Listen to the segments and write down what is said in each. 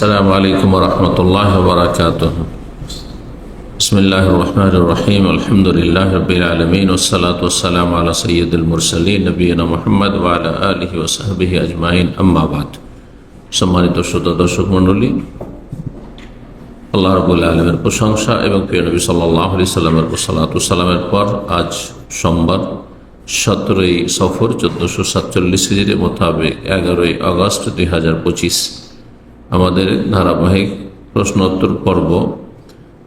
السلام عليكم ورحمة الله وبركاته بسم الله الرحمن الرحيم الحمد لله رب العالمين والصلاة والسلام على سيد المرسلين نبينا محمد وعلى آله وصحبه أجمعين أما بعد সম্মানিত শ্রোতা দর্শক মণ্ডলী আল্লাহ রবুল্লা আলমের প্রশংসা এবং প্রিয় নবী সাল্লাহ আলি সাল্লামের সালাতামের পর আজ সোমবার সতেরোই সফর চোদ্দোশো সাতচল্লিশ হিজড়ি মোতাবেক এগারোই আগস্ট দুই হাজার পঁচিশ আমাদের ধারাবাহিক প্রশ্নোত্তর পর্ব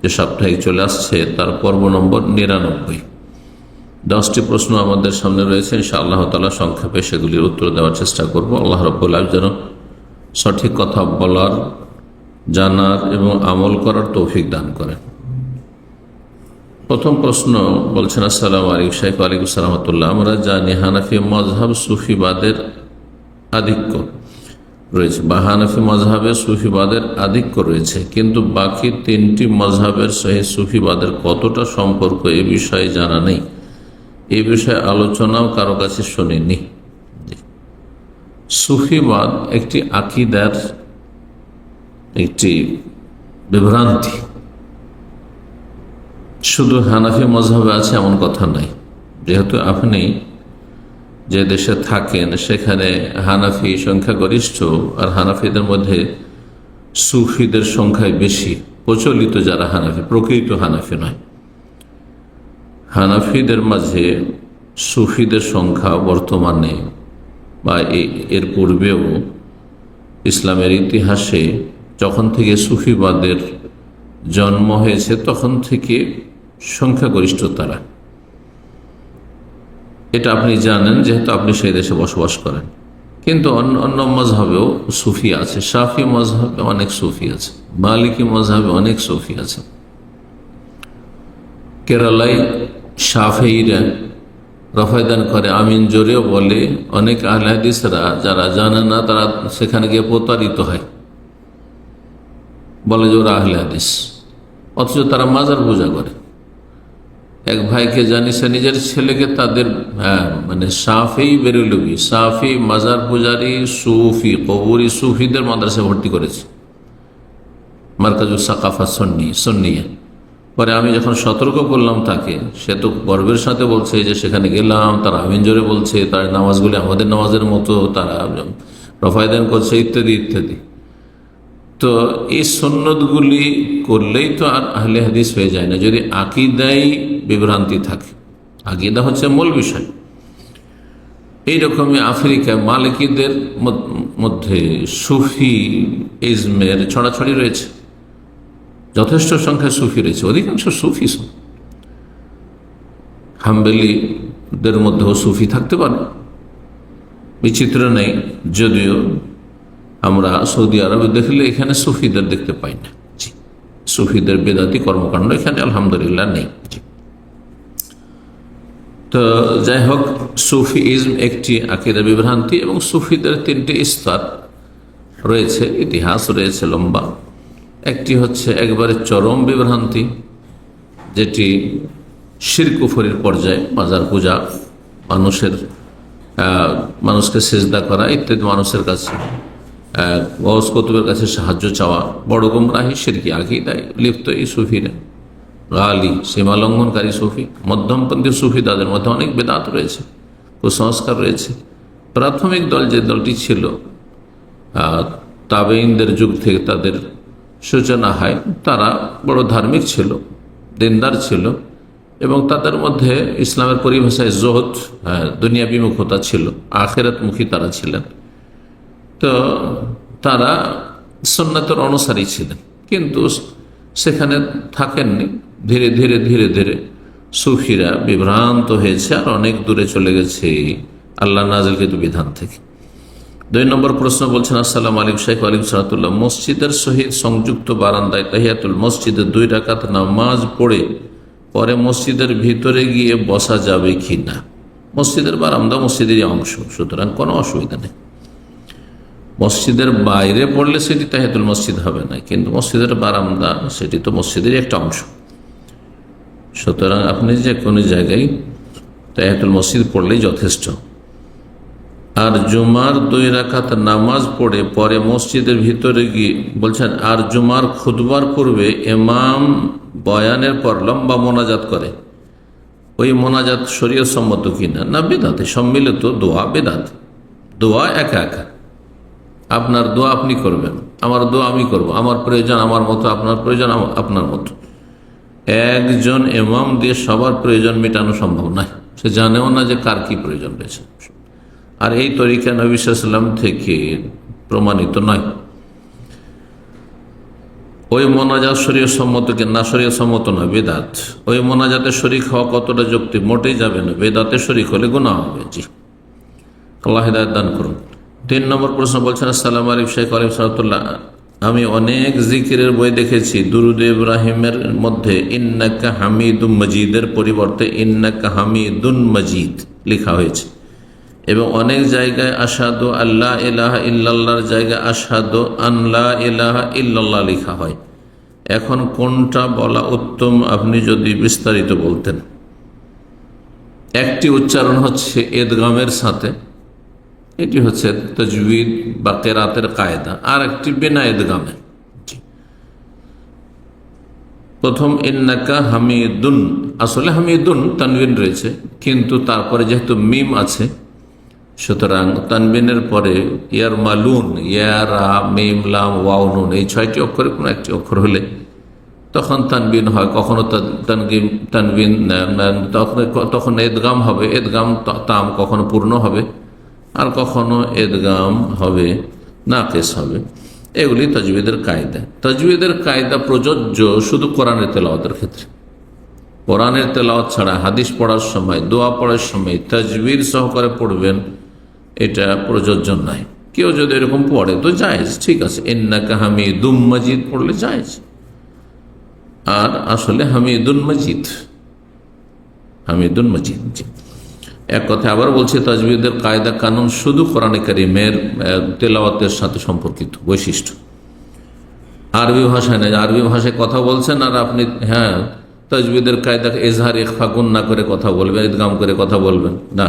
যে সাপ্তাহিক চলে আসছে, তার পর্ব নম্বর নিরানব্বই। দশটি প্রশ্ন আমাদের সামনে রয়েছে ইনশা আল্লাহ তালা সংক্ষেপে সেগুলির উত্তর দেওয়ার চেষ্টা করব। আল্লাহ রব্বুল্লাহ যেন সঠিক কথা বলার, জানার এবং আমল করার তৌফিক দান করেন। প্রথম প্রশ্ন বলছেন, আসসালাম আলিক শাইফ আলিকুম সালামতুল্লাহ আমরা জানি হানাফি মজহাব সুফিবাদের আধিক্য। রয়েছে। বা হানাফি মজহাবে সুফিবাদের আধিক্য রয়েছে। কিন্তু বাকি তিনটি মজহাবের সহিত সুফিবাদের কতটা সম্পর্ক এ বিষয়ে জানা নেই। এ বিষয়ে আলোচনাও কারও কাছে শুনিনি। সুফিবাদ একটি আকিদার একটি বিভ্রান্তি। শুধু হানাফি মজহাবে আছে এমন কথা নাই। যেহেতু আপনি যে দেশে থাকেন, সেখানে হানাফি সংখ্যাগরিষ্ঠ আর হানাফিদের মধ্যে সুফিদের সংখ্যায় বেশি, প্রচলিত যারা হানাফি, প্রকৃত হানাফি নয়। হানাফিদের মাঝে সুফিদের সংখ্যা বর্তমানে বা এর পূর্বেও ইসলামের ইতিহাসে যখন থেকে সুফিবাদের জন্ম হয়েছে, তখন থেকে সংখ্যাগরিষ্ঠ তারা। এটা আপনি জানেন, যেহেতু আপনি সেই দেশে বসবাস করেন। কিন্তু অন্য অন্য মজহাবেও সুফি আছে। সাফি মজহাবে অনেক সুফি আছে। মালিকি মজহাবে অনেক সুফি আছে। কেরালায় সাফেইরা রফায়দান করে, আমিন জোরেও বলে। অনেক আহলাদিসরা যারা জানে না, তারা সেখানে গিয়ে প্রতারিত হয়। বলে যে ওরা আহলে অথচ তারা মাজার পূজা করে। এক ভাইকে জানি, সে নিজের ছেলেকে তাদের হ্যাঁ মানে সাফি বেরুলবি সাফি মাজার পূজারি, সুফি, কবুরি সুফিদের মাদ্রাসা ভর্তি করেছে। মার্কাজুল সাকাফা সন্নি, সন্নিয়া। পরে আমি যখন সতর্ক করলাম তাকে, সে তো গর্বের সাথে বলছে যে সেখানে গেলাম, তারা আমিন জোরে বলছে, তার নামাজগুলি আমাদের নামাজের মতো, তারা রফায়দান করছে, ইত্যাদি ইত্যাদি। তো এই সন্ন্যতগুলি করলেই তো আর আহলে হাদিস হয়ে যায় না, যদি আকিদাই বিভ্রান্তি থাকে। আকিদা হচ্ছে মূল বিষয়। এইরকমই আফ্রিকা মালিকীদের মধ্যে সুফি ইজমের ছড়াছড়ি রয়েছে। যথেষ্ট সংখ্যায় সুফি রয়েছে, অধিকাংশ সুফি হাম্বেলিদের মধ্যেও সুফি থাকতে পারে। বিচিত্র নেই, যদিও আমরা সৌদি আরবে দেখলে এখানে সুফিদের দেখতে পাই না। সুফিদের বেদাতি কর্মকাণ্ড এখানে আলহামদুলিল্লাহ নেই। তো যাই হোক সুফি ইজম একটি আকিদা বিভ্রান্তি এবং সুফিদের তিনটি স্তর রয়েছে ইতিহাস রয়েছে লম্বা। একটি হচ্ছে একবারে চরম বিভ্রান্তি যেটি শিরকুফরির পর্যায়ে বাজার পূজা মানুষের মানুষকে সেজদা করা ইত্যাদি মানুষের কাছে গস কতুবের কাছে সাহায্য চাওয়া বড় গুমরাহি, সিরকি আকিদায় লিপ্ত এই সুফিরা গালি, সীমা লঙ্ঘনকারী সুফি, মধ্যমপন্থী সুফি, তাদের মধ্যে অনেক বেদাত রয়েছে, কুসংস্কার রয়েছে। প্রাথমিক দল যে দলটি ছিল তাবেইনদের যুগ থেকে তাদের সূচনা হয়, তারা বড় ধার্মিক ছিল, দিনদার ছিল এবং তাদের মধ্যে ইসলামের পরিভাষায় জোহদ দুনিয়া বিমুখতা ছিল, আখেরাতমুখী তারা ছিলেন। তো তারা সন্ন্যতের অনুসারী ছিলেন। কিন্তু সেখানে থাকেননি। ধীরে ধীরে ধীরে ধীরে সুফিরা বিভ্রান্ত হয়েছে আর অনেক দূরে চলে গেছে আল্লাহ নাজলকৃত বিধান থেকে। দুই নম্বর প্রশ্ন বলছেন, আসসালাম আলিম শাইখ আলিম সালাতুল্লাহ। মসজিদের সহিত সংযুক্ত বারান্দায় তাহিয়াতুল মসজিদে দুই রাকাত নামাজ পড়ে, পরে মসজিদের ভিতরে গিয়ে বসা যাবে কি না মসজিদের বারান্দা মসজিদেরই অংশ, সুতরাং কোনো অসুবিধা নেই। মসজিদের বাইরে পড়লে সেটি তাহেতুল মসজিদ হবে না, কিন্তু মসজিদের বারান্দা, সেটি তো মসজিদের একটা অংশ। সুতরাং আপনি যে কোনো জায়গায় তাহেতুল মসজিদ পড়লেই যথেষ্ট। আর জুমার দুই রাখাত নামাজ পড়ে, পরে মসজিদের ভিতরে গিয়ে বলছেন, আর জুমার খুদবার পূর্বে এমাম বয়ানের পর লম্বা মোনাজাত করে। ওই মোনাজাত শরীয় সম্মত কিনা? না, বেদাতে সম্মিলিত দোয়া, বেদাত। দোয়া একা একা। আপনার দোয়া আপনি করবেন। আমার দোয়া আমি করব। আমার প্রয়োজন আমার মতো, আপনার প্রয়োজন আপনার মতো। একজন এমাম দিয়ে সবার প্রয়োজন মেটানো সম্ভব নয়। সে জানেও না যে কার কি প্রয়োজন রয়েছে। আর এই তরিকা নবী সাল্লাম থেকে প্রমাণিত নয়। ওই মোনাজাত শরীয় সম্মত কি না শরীয় সম্মত না বেদাত। ওই মোনাজাতে শরিক হওয়া কতটা যুক্তি? মোটেই যাবে না। বেদাতে শরিক হলে গুণা হবে। জি। আল্লাহ দান করুন। তিন নম্বর প্রশ্ন বলছেন, আসসালাম আলিফ শেখ আলিম সাহতুল্লাহ আমি অনেক জিকিরের বই দেখেছি। দুরুদ ইব্রাহিমের মধ্যে, ইন্নাকা হামিদুম মজিদের পরিবর্তে, ইন্নাকা হামিদুন মজিদ লেখা হয়েছে। এবং অনেক জায়গায় আসাদু আল্লাহ ইলাহা ইল্লাল্লাহর জায়গায় আসাদু আল্লাহ ইলাহা ইল্লাল্লাহ লেখা হয়। এখন কোনটা বলা উত্তম, আপনি যদি বিস্তারিত বলতেন। একটি উচ্চারণ হচ্ছে, এদগামের সাথে এটি হচ্ছে তজবিদ বা কেরাতের কায়দা আর একটি বিনা এদগামের জি। প্রথম, ইন্নাকা হামিদুন আসলে হামিদুন তানবিন রয়েছে, কিন্তু তারপরে যেহেতু মিম আছে, সুতরাং তানবিনের পরে ইয়ার মালুন, ইয়ারা মিম, লাম ওয়াউনুন এই ছয়টি অক্ষরে কোনো একটি অক্ষর হলে তখন তানবিন হয়, কখনো তানগিম, তানবিন তখন তখন এদগাম হবে, এদগাম তাম কখনো পূর্ণ হবে আর কখনো এদগাম হবে, নাকেস হবে। এগুলি তজবিদের কায়দা। তজবিদের কায়দা প্রযোজ্য শুধু কোরআনের তেলাওয়াতের ক্ষেত্রে। কোরআনের তেলাওয়াত ছাড়া হাদিস পড়ার সময়, দোয়া পড়ার সময় তাজবির সহকারে পড়বেন, এটা প্রযোজ্য নাই। কেউ যদি এরকম পড়ে তো জায়েজ, ঠিক আছে। এন্নাকা হামিদুম মজিদ পড়লে জায়েজ। আর আসলে হামিদুন মজিদ হামিদুন মজিদ এক কথা আবার বলছি তাজবিদের কায়দা কানুন শুধু কোরআনে কারিমের তেলাওয়াতের সাথে সম্পর্কিত বৈশিষ্ট্য। আরবি ভাষায় নেই আরবি ভাষায় কথা বলছেন আর আপনি হ্যাঁ তাজবিদের কায়দা, এজহার ইকফা না করে কথা বলবেন ইদগাম করে কথা বলবেন, না।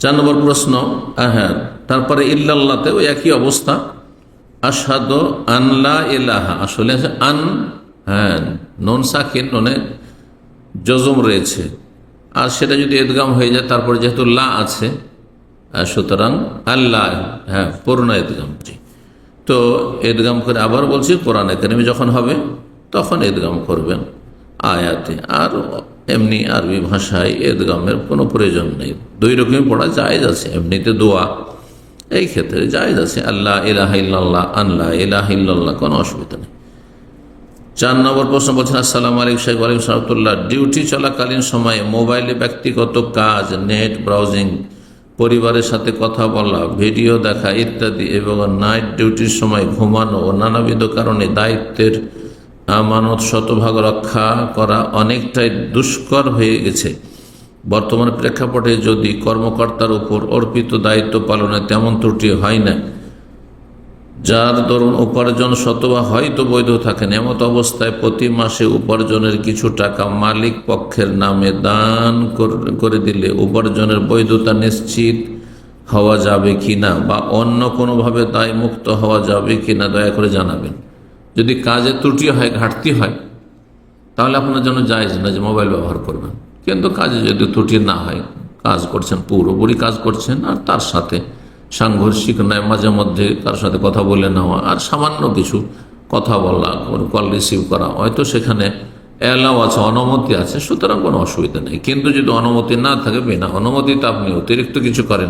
চার নম্বর প্রশ্ন হ্যাঁ তারপরে ইল্লাল্লাতে ওই একই অবস্থা। আসাদ আনলা ইলাহা, আসলে আন হ্যাঁ নন সাকিন ননে জজম রয়েছে। আর সেটা যদি এদগাম হয়ে যায়, তারপরে যেহেতু লা আছে সুতরাং আল্লাহ হ্যাঁ পূর্ণ এদগাম। তো এদগাম করে আবার বলছি, কোরআন একাডেমি যখন হবে, তখন এদগাম করবেন। আয়াতে আর এমনি আরবি ভাষায় এদগামের কোনো প্রয়োজন নেই। দুই রকমই পড়া জায়েজ আছে, এমনিতে দোয়া। এই ক্ষেত্রে জায়েজ আছে আল্লাহ ইলাহ ইল্লাল্লাহ আল্লাহ ইলাহ কোনো অসুবিধা নেই। চার নম্বর প্রশ্ন বলছেন, আসসালাম আলাইকুম সাহেব আলিম সাহতুল্লাহ ডিউটি চলাকালীন সময়ে মোবাইলে ব্যক্তিগত কাজ, নেট ব্রাউজিং, পরিবারের সাথে কথা বলা, ভিডিও দেখা ইত্যাদি এবং নাইট ডিউটির সময় ঘুমানো ও নানাবিধ কারণে দায়িত্বের আমানত শতভাগ রক্ষা করা অনেকটাই দুষ্কর হয়ে গেছে। বর্তমান প্রেক্ষাপটে যদি কর্মকর্তার উপর অর্পিত দায়িত্ব পালনে তেমন ত্রুটি হয় না। যার দরুন উপার্জন শতবা হয়তো বৈধ থাকেন এমত অবস্থায় প্রতি মাসে উপার্জনের কিছু টাকা মালিক পক্ষের নামে দান কর- দিলে উপার্জনের বৈধতা নিশ্চিত হওয়া যাবে কিনা বা অন্য কোনোভাবে দায় মুক্ত হওয়া যাবে কি না দয়া করে জানাবেন। যদি কাজে ত্রুটি হয়, ঘাটতি হয়, তাহলে আপনার জন্য জায়জ না যে মোবাইল ব্যবহার করবেন। কিন্তু কাজে যদি ত্রুটি না হয়, কাজ করছেন, পুরোপুরি কাজ করছেন আর তার সাথে সাংঘর্ষিক নয়, মাঝে মধ্যে তার সাথে কথা বলে নেওয়া আর সামান্য কিছু কথা বলা কল রিসিভ করা। হয়তো সেখানে অ্যালাও আছে, অনুমতি আছে, সুতরাং কোনো অসুবিধা নেই। কিন্তু যদি অনুমতি না থাকে, বিনা অনুমতিতে আপনি অতিরিক্ত কিছু করেন।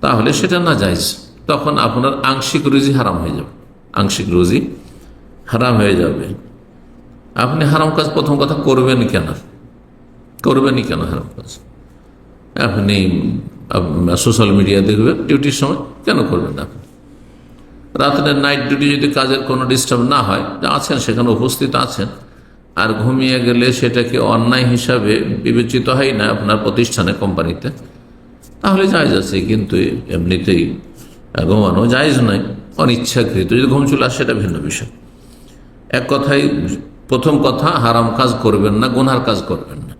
তাহলে সেটা না যাইজ। তখন আপনার আংশিক রুজি হারাম হয়ে যাবে। আংশিক রুজি হারাম হয়ে যাবে। আপনি হারাম কাজ প্রথম কথা করবেন কেন? করবেনই কেন হারাম কাজ? আপনি সোশ্যাল মিডিয়া দেখবেন ডিউটির সময় কেন করবেন আপনি? রাত্রে নাইট ডিউটি যদি কাজের কোনো ডিস্টার্ব না হয় আছেন, সেখানে উপস্থিত আছেন, আর ঘুমিয়ে গেলে সেটাকে অন্যায় হিসাবে বিবেচিত হয় না আপনার প্রতিষ্ঠানে, কোম্পানিতে, তাহলে জায়জ আছে, কিন্তু এমনিতেই ঘুমানো জায়জ নয়, অনিচ্ছাকৃত। যদি ঘুম চলে আসে, সেটা ভিন্ন বিষয়। এক কথায়, প্রথম কথা, হারাম কাজ করবেন না গুনহার কাজ করবেন না।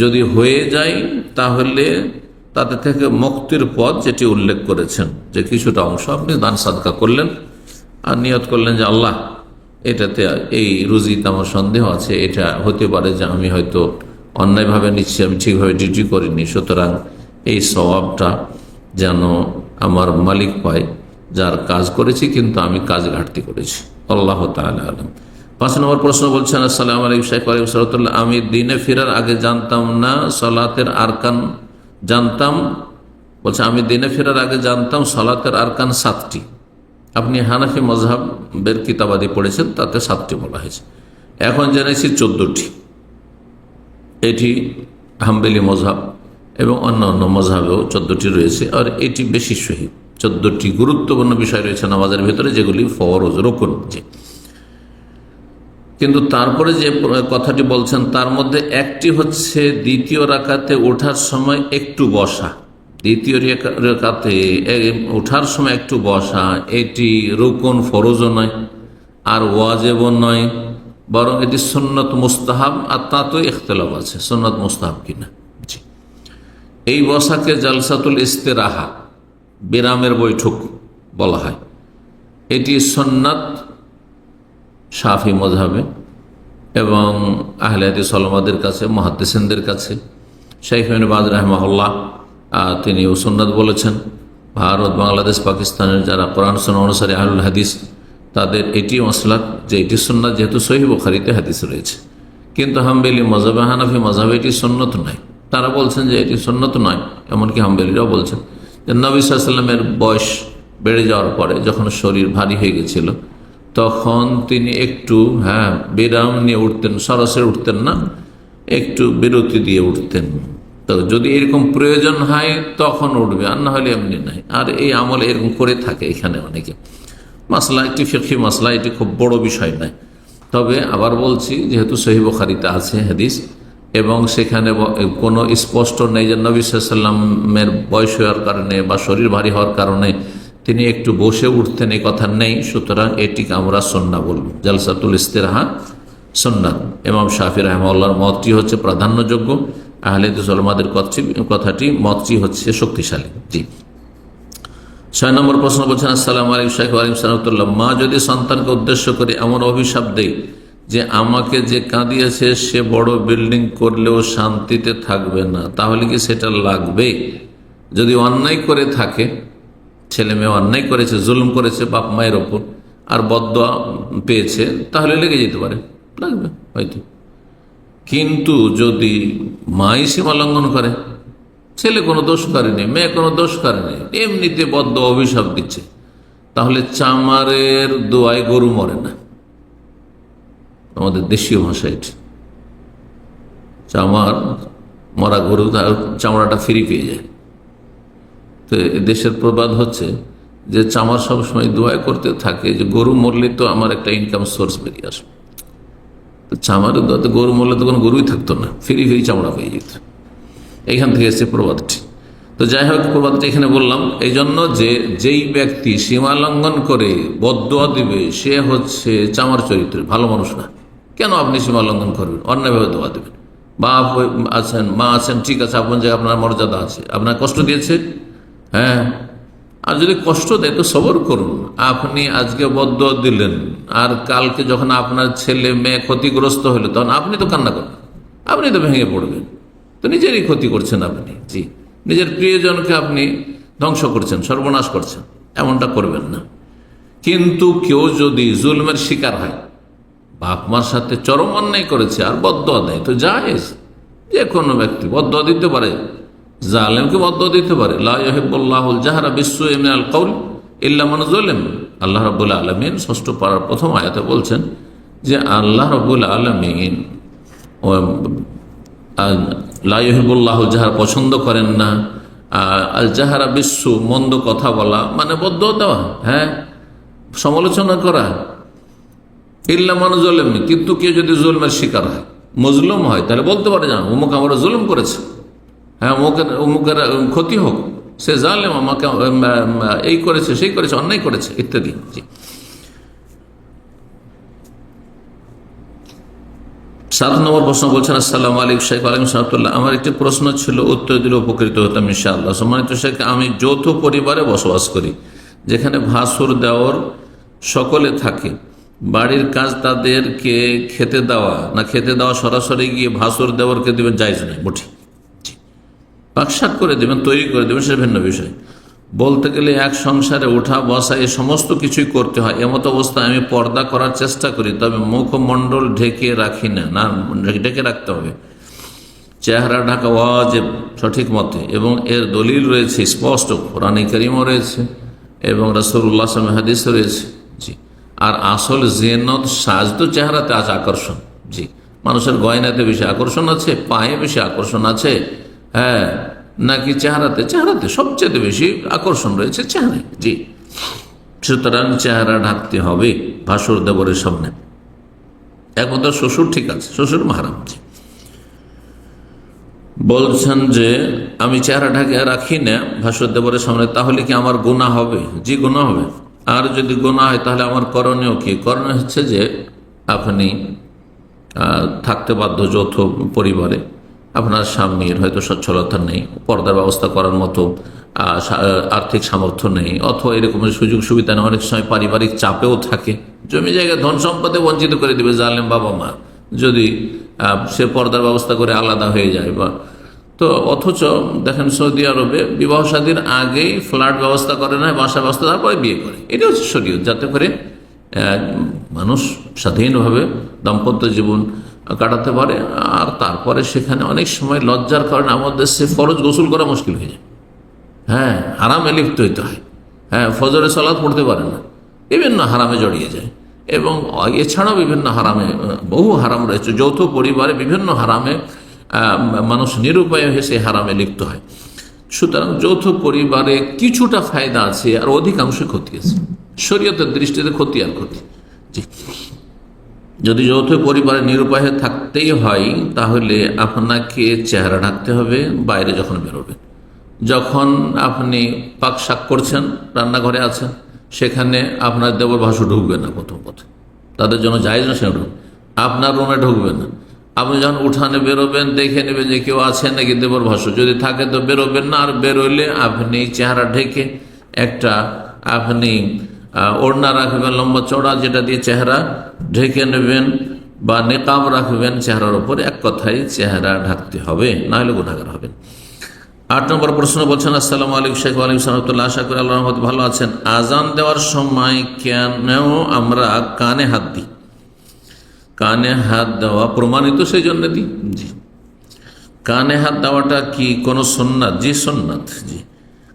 যদি হয়ে যায়, তাহলে তাতে থেকে মুক্তির পথ যেটি উল্লেখ করেছেন, যে কিছুটা অংশ আপনি দান, সাদকা করলেন আর নিয়ত করলেন যে আল্লাহ, এটাতে এই রুজিতে আমার সন্দেহ আছে, এটা হতে পারে যে আমি হয়তো অন্যায়ভাবে নিচ্ছি, আমি ঠিকভাবে ডিউটি করিনি, সুতরাং এই স্বভাবটা যেন আমার মালিক পায়, যার কাজ করেছি কিন্তু আমি কাজ ঘাটতি করেছি। আল্লাহ তালা আলম। পাঁচ নম্বর প্রশ্ন বলছেন, আসসালাম আলাইকুম শাহ আলিম সালাতুল্লাহ আমি দিনে ফেরার আগে জানতাম না, সলাতের আরকান জানতাম, বলছে, আমি দিনে ফেরার আগে জানতাম সলাতের আরকান সাতটি। আপনি হানাফি মজহাবের কিতাবাদি পড়েছেন, তাতে সাতটি বলা হয়েছে। এখন জেনেছি চোদ্দটি। এটি হাম্বেলি মজহাব এবং অন্য অন্য মজহাবেও চোদ্দটি রয়েছে, আর এটি বেশি শহীদ চোদ্দটি গুরুত্বপূর্ণ বিষয় রয়েছে নামাজের ভিতরে, যেগুলি ফরজ, রকুন, যে কিন্তু তারপরে যে কথাটি বলছেন, তার মধ্যে একটি হচ্ছে দ্বিতীয় রাকাতে ওঠার সময় একটু বসা। দ্বিতীয় রেখাতে ওঠার সময় একটু বসা, এটি রুকন ফরজও নয়, আর ওয়াজেবও নয়, বরং এটি সন্নত মুস্তাহাব, আর তাতেও ইখতলাফ আছে, সন্নত মুস্তাহাব কিনা? এই বসাকে জালসাতুল ইস্তেরাহা, বিরামের বৈঠক বলা হয়। এটি সন্ন্যাত সাফি মজাবে এবং আহলিয়াতি সলমাদের কাছে, মহাদ্দেসেনদের কাছে। শেখ বাদ রহমাহুল্লাহ তিনি সুন্নাত বলেছেন, ভারত, বাংলাদেশ, পাকিস্তানের যারা কোরআন সন অনুসারী আহুল হাদিস, তাদের এটি মশলা যে এটি সুন্নাত, যেহেতু সহিব খারিতে হাদিস রয়েছে। কিন্তু হাম্বেলি মজাবে হানাফি মজাবে এটি সন্ন্যত নয়। তারা বলছেন যে এটি সন্ন্যত নয়, এমনকি হাম্বেলিরাও বলছেন যে নবী সাল্লামের বয়স বেড়ে যাওয়ার পরে যখন শরীর ভারী হয়ে গেছিল তখন তিনি একটু হ্যাঁ বিরাম নিয়ে উঠতেন সরাসরি উঠতেন না, একটু বিরতি দিয়ে উঠতেন। তো যদি এরকম প্রয়োজন হয়, তখন উঠবে, আর না হলে এমনি নাই। আর এই আমল এরকম করে থাকে এখানে অনেকে। মাসলা, একটি ফিরকি মাসলা, এটি খুব বড় বিষয় নয়। তবে আবার বলছি, যেহেতু সহিবখারিতে আছে হাদিস, এবং সেখানে কোনো স্পষ্ট নেই যে নবী সাল্লামের বয়স হওয়ার কারণে বা শরীর ভারী হওয়ার কারণে তিনি একটু বসে উঠতেন এই কথা নেই, সুতরাং এটিকে আমরা সন্না বলব। জালসাতুল ইস্তেরাহা সন্ন্যাত এমাম শাফি রহমাল্লার মতটি হচ্ছে প্রাধান্যযোগ্য। আহলেদ সলমাদের কথাটি মতটি হচ্ছে শক্তিশালী। জি। ছয় নম্বর প্রশ্ন বলছেন, আসসালাম আলিম শাহ আলিম সালামতুল্লাহ মা যদি সন্তানকে উদ্দেশ্য করে এমন অভিশাপ দেয় যে আমাকে যে কাঁদিয়েছে, সে বড় বিল্ডিং করলেও শান্তিতে থাকবে না, তাহলে কি সেটা লাগবে? যদি অন্যায় করে থাকে ছেলে মেয়ে অন্যায় করেছে, জুলুম করেছে, বাপ মায়ের ওপর, আর বদ পেয়েছে, তাহলে লেগে যেতে পারে। লাগবে, হয়তো। কিন্তু যদি মাই সীমা লঙ্ঘন করে, ছেলে কোনো দোষ করেনি মেয়ে কোনো দোষ করেনি এমনিতে বদ্ধ অভিশাপ দিচ্ছে, তাহলে চামারের দোয়ায় গরু মরে না। আমাদের দেশীয় ভাষা এটি। চামার মরা গরু, তার চামড়াটা ফ্রি পেয়ে যায়। তো দেশের প্রবাদ হচ্ছে যে চামার সবসময় দোয়াই করতে থাকে যে গরু মরলে তো আমার একটা ইনকাম সোর্স বেরিয়ে আসবে। তো চামারের দোয়াতে গরু মরলে তো কোনো গরুই থাকতো না, ফিরি ফিরি চামড়া পেয়ে যেত। এইখান থেকে এসছে প্রবাদটি। তো যাই হোক, প্রবাদটি এখানে বললাম এই জন্য যে, যেই ব্যক্তি সীমা লঙ্ঘন করে বদোয়া দিবে, সে হচ্ছে চামার চরিত্র ভালো মানুষ না। কেন আপনি সীমা লঙ্ঘন করবেন? অন্যভাবে দোয়া দেবেন। বাপ আছেন, মা আছেন, ঠিক আছে আপনার জায়গায় আপনার মর্যাদা আছে। আপনার কষ্ট দিয়েছে হ্যাঁ? আর যদি কষ্ট দেয় তো সবর করুন। আপনি আজকে বদ্ধ দিলেন। আর কালকে যখন আপনার ছেলে মেয়ে ক্ষতিগ্রস্ত হলো, তখন আপনি তো কান্না করবেন আপনি তো ভেঙে পড়বেন। তো নিজেরই ক্ষতি করছেন আপনি। জি। নিজের প্রিয়জনকে আপনি ধ্বংস করছেন, সর্বনাশ করছেন। এমনটা করবেন না। কিন্তু কেউ যদি জুলমের শিকার হয়, বাপ মার সাথে চরম অন্যায় করেছে আর বদ্ধ দেয়, তো যায় যে কোনো ব্যক্তি বদ্ধ দিতে পারে। জালেমকে বদ্ধ দিতে পারে। লাহিবুল্লাহুল জাহারা বিশ্ব ইমিনাল কৌল ইল্লামান জলেম আল্লাহ রবুল আলমিন ষষ্ঠ পাড়ার প্রথম আয়াতে বলছেন যে আল্লাহ রবুল আলমিন লাহিবুল্লাহ জাহার পছন্দ করেন না। আল জাহারা বিশ্ব মন্দ কথা বলা মানে বদ্ধ দেওয়া। হ্যাঁ? সমালোচনা করা। ইল্লামান জলেম কিন্তু কেউ যদি জুলমের শিকার হয়, মজলুম হয়, তাহলে বলতে পারে, জানো অমুক আমরা জুলুম করেছে। হ্যাঁ অমুকের অমুকের ক্ষতি হোক, সে জানলেম আমাকে এই করেছে, সেই করেছে, অন্যায় করেছে, ইত্যাদি। সাত নম্বর প্রশ্ন বলছেন, আসসালাম আলিক শেখ আলিম সাহতুল্লাহ আমার একটি প্রশ্ন ছিল, উত্তর দিলে উপকৃত হতাম ইনশাআল্লাহ। সম্মানিত শেখ আমি যৌথ পরিবারে বসবাস করি, যেখানে ভাসুর দেওয়ার সকলে থাকে। বাড়ির কাজ তাদেরকে খেতে দেওয়া, না খেতে দেওয়া সরাসরি গিয়ে ভাসুর দেওয়ারকে দেবেন যাইজ নেই, মুঠি। পাকশাক করে দেবেন, তৈরি করে দেবেন সেটা ভিন্ন বিষয়। বলতে গেলে এক সংসারে ওঠা বসা, এ সমস্ত কিছুই করতে হয়। এমত অবস্থায় আমি পর্দা করার চেষ্টা করি, তবে মুখমণ্ডল ঢেকে রাখি না না, ঢেকে রাখতে হবে। চেহারা ঢাকা ওয়াজেব, সঠিক মতে। এবং এর দলিল রয়েছে, স্পষ্ট, কোরআন করিমও রয়েছে, এবং রসুল্লাহ সালাম হাদিসও রয়েছে। জি। আর আসল জেনত সাজ তো চেহারাতে আছে আকর্ষণ। জি। মানুষের গয়নাতে বেশি আকর্ষণ আছে, পায়ে বেশি আকর্ষণ আছে। হ্যাঁ নাকি চেহারাতে? চেহারাতে সবচেয়ে বেশি আকর্ষণ রয়েছে চেহারায়। জি। সুতরাং চেহারা ঢাকতে হবে ভাসুর দেবরের সামনে। একমাত্র শ্বশুর ঠিক আছে, শ্বশুর মাহারাম জি বলছেন যে, আমি চেহারা ঢাকে রাখি না ভাসুর দেবরের সামনে, তাহলে কি আমার গুণা হবে? জি গুণা হবে। আর যদি গোনা হয়, তাহলে আমার করণীয় কি? করণীয় হচ্ছে যে, আপনি থাকতে বাধ্য যৌথ পরিবারে আপনার স্বামীর হয়তো সচ্ছলতা নেই, পর্দার ব্যবস্থা করার মতো আর্থিক সামর্থ্য নেই, অথবা এরকম সুযোগ সুবিধা নেই, অনেক সময় পারিবারিক চাপেও থাকে। জমি জায়গা, ধন সম্পদে বঞ্চিত করে দেবে জানলেন বাবা মা। যদি সে পর্দার ব্যবস্থা করে আলাদা হয়ে যায় বা, তো অথচ দেখেন সৌদি আরবে বিবাহ শাদীর আগেই ফ্ল্যাট ব্যবস্থা করে না, বাসা ব্যবস্থা, তারপরে বিয়ে করে। এটা হচ্ছে শরীয়ত, যাতে করে মানুষ স্বাধীনভাবে দাম্পত্য জীবন কাটাতে পারে, আর তারপরে সেখানে অনেক সময় লজ্জার কারণে আমাদের দেশে ফরজ গোসল করা মুশকিল হয়ে যায়। হ্যাঁ হারামে লিপ্ত হইতে হয়। হ্যাঁ ফজরে সলাদ পড়তে পারে না। বিভিন্ন হারামে জড়িয়ে যায়। এবং এছাড়াও বিভিন্ন হারামে, বহু হারাম রয়েছে। যৌথ পরিবারে বিভিন্ন হারামে মানুষ নিরুপায় হয়ে সেই হারামে লিপ্ত হয়। সুতরাং যৌথ পরিবারে কিছুটা ফায়দা আছে, আর অধিকাংশ ক্ষতি আছে। শরীয়তের দৃষ্টিতে ক্ষতি আর ক্ষতি। জি। যদি যৌথ পরিবারে নিরুপায় থাকতেই হয়, তাহলে আপনাকে চেহারা ঢাকতে হবে, বাইরে যখন বেরোবেন যখন আপনি পাক শাক করছেন, রান্নাঘরে আছেন, সেখানে আপনার দেবর ভাষু ঢুকবে না প্রথম কথা তাদের জন্য যায় না সে আপনার রুমে ঢুকবে না। আপনি যখন উঠানে বেরোবেন, দেখে নেবেন যে কেউ আছে নাকি দেবর ভাষু যদি থাকে তো বেরোবেন না, আর বেরোলে আপনি চেহারা ঢেকে একটা আপনি ওড়না রাখবেন, লম্বা চড়া যেটা দিয়ে চেহারা ঢেকে নেবেন বা নেকাব রাখবেন, চেহারার উপর এক কথায় চেহারা ঢাকতে হবে না হলে গুণাগার হবেন। আট নম্বর প্রশ্ন বলছেন, আসসালামু আলাইকুম শেখ আলিম সাহতুল্লাহ আশা করি আল্লাহ রহমত ভালো আছেন। আজান দেওয়ার সময় কেন আমরা কানে হাত দিই? কানে হাত দেওয়া প্রমাণিত সেই জন্য দিই? জি। কানে হাত দেওয়াটা কি কোনো সন্ন্যাত জি সন্ন্যাত জি।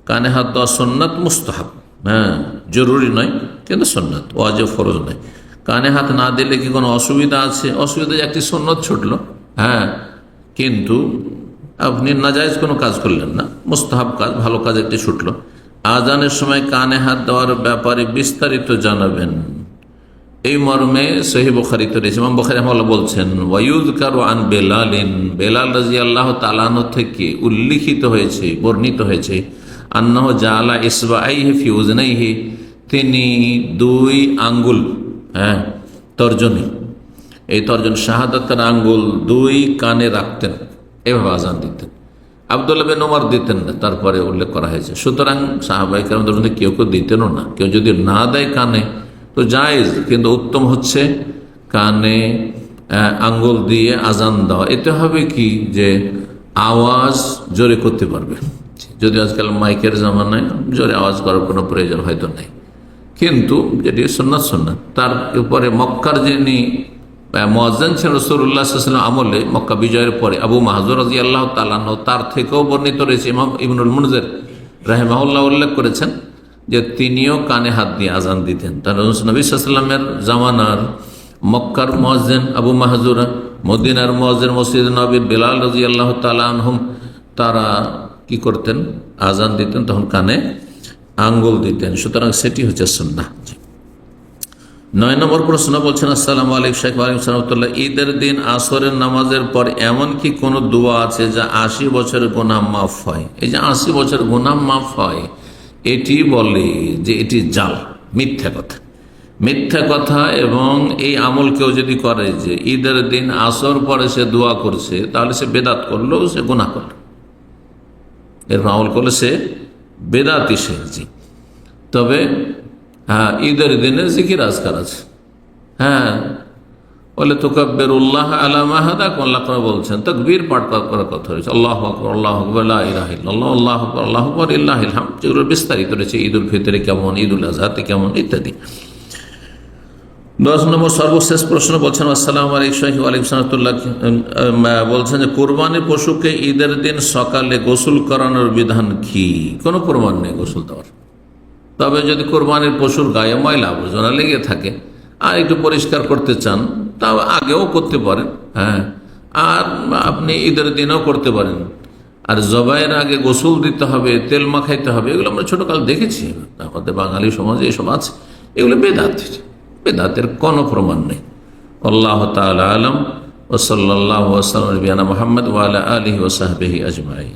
কানে হাত দেওয়া সন্ন্যাত মুস্তাহাব। হ্যাঁ জরুরি নয়, কিন্তু সন্ন্যাত ওয়াজে ফরজ নয়। কানে হাত না দিলে কি কোনো অসুবিধা আছে? অসুবিধা যে একটি সন্ন্যত ছুটলো হ্যাঁ কিন্তু আপনি নাজায়জ কোনো কাজ করলেন না, মুস্তাহাব কাজ, ভালো কাজ একটি ছুটলো। আজানের সময় কানে হাত দেওয়ার ব্যাপারে বিস্তারিত জানাবেন। এই মর্মে সহি বখারিত রয়েছে। ইমাম বখারি রহমাল্লাহ বলছেন ওয়ুদ কারও আন বেলালিন বেলাল রাজি আল্লাহ তালানো থেকে উল্লিখিত হয়েছে, বর্ণিত হয়েছে আন্নাহ জালা ইসবা আইহে ফিউজনাইহি, তিনি দুই আঙ্গুল হ্যাঁ তর্জনী, এই তর্জন শাহাদাতের আঙ্গুল দুই কানে রাখতেন, এভাবে আজান দিতেন। আবদুল্লাহ বিন ওমর দিতেন না, তারপরে উল্লেখ করা হয়েছে। সুতরাং সাহাবাই কারণ মধ্যে কেউ কেউ দিতেনও না, কেউ যদি না দেয় কানে, তো জায়েজ, কিন্তু উত্তম হচ্ছে কানে আঙ্গুল দিয়ে আজান দেওয়া। এতে হবে কি যে আওয়াজ জোরে করতে পারবে। যদি আজকাল মাইকের জামানায় জোরে আওয়াজ করার কোনো প্রয়োজন হয়তো নেই। কিন্তু যেটি সন্ন্যাত সন্ন্যাত তার উপরে মক্কার যিনি মজান ছিল রসুল্লাহাম আমলে মক্কা বিজয়ের পরে আবু মাহাজুর রাজি আল্লাহ তালান তার থেকেও বর্ণিত রয়েছে ইমাম ইবনুল মুনজের রাহেমাউল্লাহ উল্লেখ করেছেন যে তিনিও কানে হাত দিয়ে আজান দিতেন। তার নবী সাল্লামের জামানার মক্কার মহাজেন আবু মাহাজুরা, মদিনার মহাজেন মসজিদ নবীর বেলাল রাজি আল্লাহ তালানহম তারা কি করতেন? আজান দিতেন, তখন কানে আঙ্গুল দিতেন। সুতরাং সেটি হচ্ছে সন্না নয় নম্বর প্রশ্ন বলছেন, আসসালাম আলিক শেখ আলিম সালামতুল্লাহ ঈদের দিন আসরের নামাজের পর এমন কি কোনো দোয়া আছে যা আশি বছরের গোনাম মাফ হয়? এই যে আশি বছর গোনাম মাফ হয়, এটি বলে যে এটি জাল, মিথ্যা কথা। মিথ্যা কথা এবং এই আমল কেউ যদি করে যে ঈদের দিন আসর পরে সে দোয়া করছে, তাহলে সে বেদাত করল সে গুণা করল। এরকম আমল করলে সে বেদাতি সে জি। তবে হ্যাঁ ঈদের দিনে জিকির আজকার আছে। হ্যাঁ বলে তোকাব্বের উল্লাহ আলামাহাদা আল্লাহ করে বলছেন, তকবীর পাঠ করার কথা রয়েছে। আল্লাহ আকবর আল্লাহ আকবর আল্লাহ আল্লাহ আকবর আল্লাহ আকবর ইল্লাহ যেগুলো বিস্তারিত রয়েছে ঈদ উল ফিতরে কেমন ঈদ উল আজহাতে কেমন, ইত্যাদি। দশ নম্বর সর্বশেষ প্রশ্ন বলছেন, আসসালাম আলাইকুম বলছেন যে কোরবানি পশুকে ঈদের দিন সকালে গোসল করানোর বিধান কি? কোনো প্রমাণ নেই গোসল দেওয়ার। তবে যদি কোরবানির পশুর গায়ে ময়লা আবর্জনা লেগে থাকে আর একটু পরিষ্কার করতে চান তা আগেও করতে পারেন হ্যাঁ আর আপনি ঈদের দিনেও করতে পারেন। আর জবাইয়ের আগে গোসল দিতে হবে, তেল মাখাইতে হবে, এগুলো আমরা ছোটকাল দেখেছি। আমাদের বাঙালি সমাজে এসব আছে, এগুলো বেদাত বেদাতের কোনো প্রমাণ নেই। আল্লাহ তালা আলম ওসল্লাহ ওসলাম মোহাম্মদ ওয়ালা আলহি ওসাহবেহি আজমাই